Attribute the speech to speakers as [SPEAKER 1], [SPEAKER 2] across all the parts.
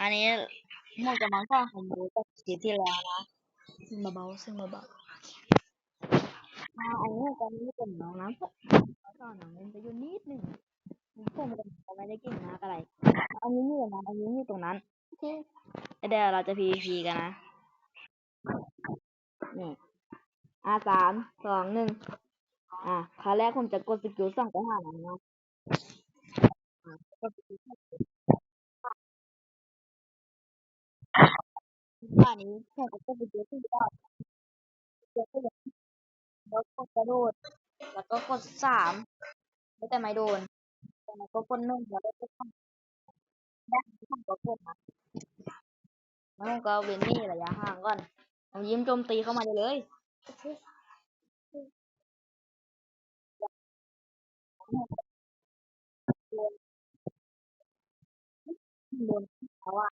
[SPEAKER 1] อันนี้หมวกจะมาสร้างของบูจากคลิปที่แล้วนะซึ่งเบาๆซึ่งเบาๆอ่าอันนี้ตอนนี้เป็นน้องน้ำผมสอนน้องเล่นไปอยู่นิดหนึ่งผมก็ไม่ได้เก่งมากอะไร อันนี้อยู่ตรงนั้นอันนี้อยู่ตรงนั้นโอเคเดี๋ยวเราจะ PVP กันนะนี่อ่าสามสองหนึ่งอ่าครั้งแรกผมจะกดสกิลสองไปหาน้องนะ อ่ากดสกิลสองท่านี้ผมก็กดสกิลที่ได้แล้วก็กระโดดแล้วก็กดสามไม่แต่ไม่โดนแล้วก็กดหนึ่งแล้วก็ทำได้ทำก็กดนะแล้วก็เว้นนี่ระยะห่างก่อนผมยิ้มโจมตีเข้ามาเลยโดนเขาอะ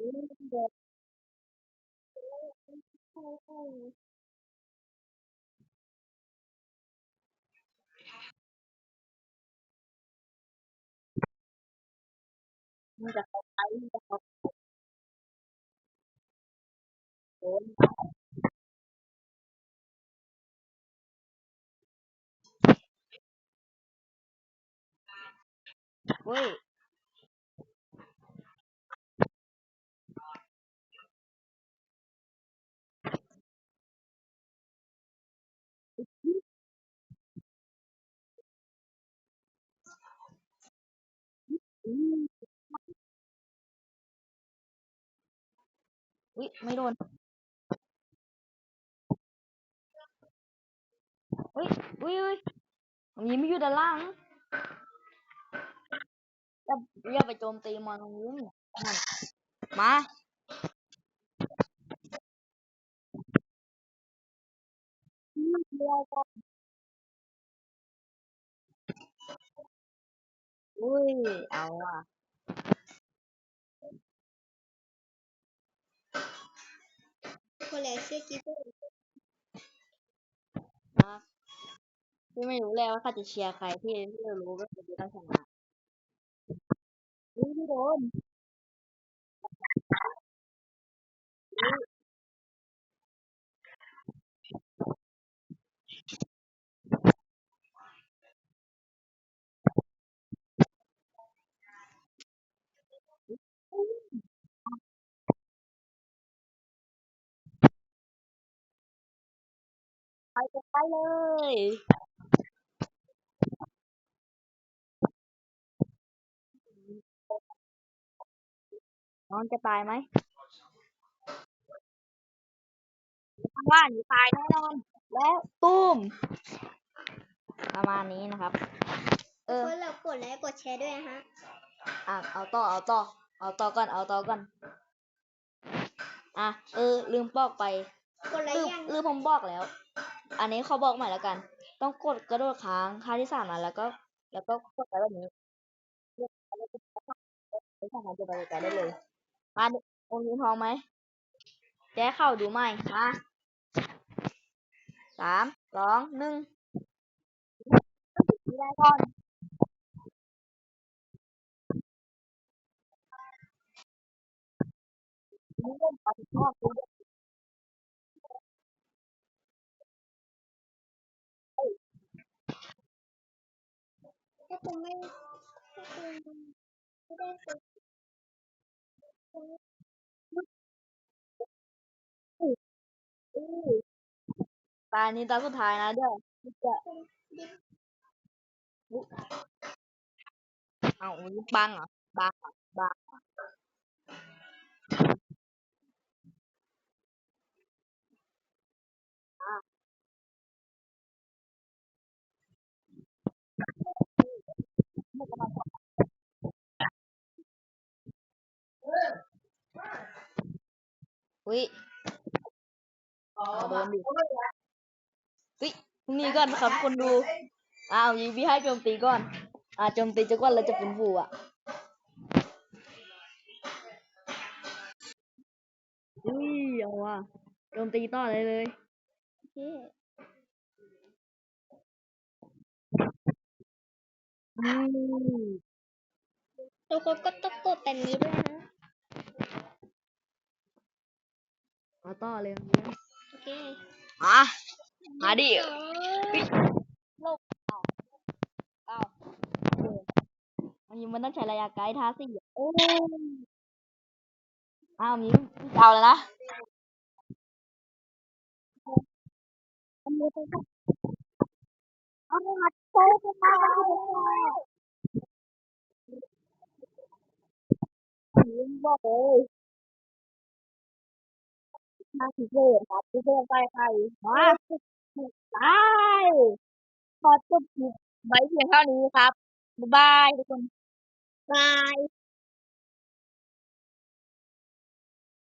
[SPEAKER 1] โดนมันจ อืม อุ้ยไม่โดน อุ้ยอุ้ยอุ้ยผมยิ้มอยู่ด้านล่างอย่าอย่าไปโจมตีมันยิ้มมันมาอุ้ยเอาอะ
[SPEAKER 2] คน แรกชื่อกิ๊บ
[SPEAKER 1] นะพี่ไม่รู้แล้วว่าเขาจะเชียร์ใครที่ที่เรารู้ก็คือต้องชนะอุ้ยไม่โดน กันไปเลย น้องจะตายไหมข้างล่างอยู่ตายแน่นอน แล้วตุ้ม ประมาณนี้นะครับ เออ
[SPEAKER 2] คนเรากดไลค์กดแชร์ด้วยนะฮะ
[SPEAKER 1] อะ เอาต่อ เอาต่อ เอาต่อก่อน เอาต่อก่อน อะ เออ ลืมบอกไป
[SPEAKER 2] กดไล
[SPEAKER 1] ลื
[SPEAKER 2] ค์
[SPEAKER 1] ม
[SPEAKER 2] ยัง
[SPEAKER 1] ลืมผมบอกแล้ว อันนี้เขาบอกใหม่แล้วกัน ต้องกดกระโดดค้างค่าที่สามนะแล้วก็ แล้วก็กดไปแบบนี้ไม่สามารถจะไปไกลได้เลยมาโองค์นี้พร้อมไหมแจ้เข้าดูไหมมาสามสองหนึ่งได้ก่อนนี่เล่นปฏิชอบ
[SPEAKER 2] คุณไม่ถ้าคุณไม่ได้ก
[SPEAKER 1] ตานี้ตาสุดท้ายนะเดี๋ยวจะเอาอุ๊ยบังเหรอบังบัง อุ้ยเอาโดนดิอุ้ยพรุ่งนี้ก่อนครับคนดู อ้าวยิงพี่ให้โจมตีก่อน อ่าโจมตีจนกว่าเราจะเป็นฟูอะอุ้ยเอาว่ะโจมตีต่อเลยเลย
[SPEAKER 2] โอเค
[SPEAKER 1] อืม
[SPEAKER 2] ทุกคนก็ต้องกดแบบนี้ด้วยนะ
[SPEAKER 1] มาต่อเลย
[SPEAKER 2] โอเค
[SPEAKER 1] อะมาดิ
[SPEAKER 2] สอง
[SPEAKER 1] อ้าวอันนี้มันต้องใช้ระยะไกลท่าสี่โอ้อ้าวมีเอาแล้วนะอันนี้เป็นเอามาใช้กันมายิ้มบอกเลย มาสิเกิดครับสิเกิดไปใครมาตายขอจบคลิปไว้เพียงเท่านี้ครับ บ๊ายบายทุกคน
[SPEAKER 2] บาย